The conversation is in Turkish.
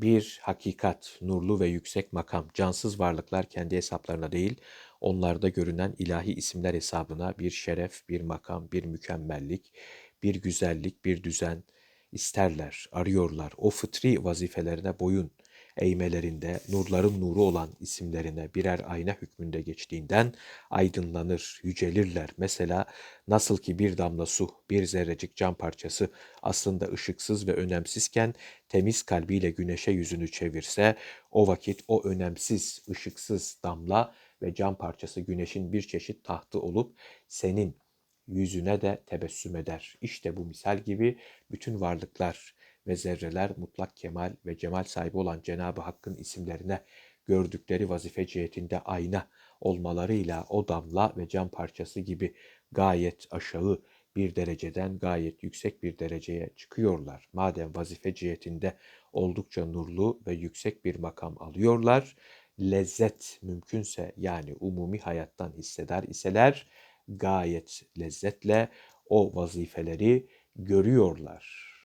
bir hakikat, nurlu ve yüksek makam, cansız varlıklar kendi hesaplarına değil, onlarda görünen ilahi isimler hesabına bir şeref, bir makam, bir mükemmellik, bir güzellik, bir düzen isterler, arıyorlar. O fıtri vazifelerine boyun eğmelerinde nurların nuru olan isimlerine birer ayna hükmünde geçtiğinden aydınlanır, yücelirler. Mesela nasıl ki bir damla su, bir zerrecik cam parçası aslında ışıksız ve önemsizken temiz kalbiyle güneşe yüzünü çevirse o vakit o önemsiz, ışıksız damla ve cam parçası güneşin bir çeşit tahtı olup senin yüzüne de tebessüm eder. İşte bu misal gibi bütün varlıklar ve zerreler mutlak kemal ve cemal sahibi olan Cenab-ı Hakk'ın isimlerine gördükleri vazife cihetinde ayna olmalarıyla o damla ve cam parçası gibi gayet aşağı bir dereceden gayet yüksek bir dereceye çıkıyorlar. Madem vazife cihetinde oldukça nurlu ve yüksek bir makam alıyorlar, lezzet mümkünse yani umumi hayattan hisseder iseler gayet lezzetle o vazifeleri görüyorlar.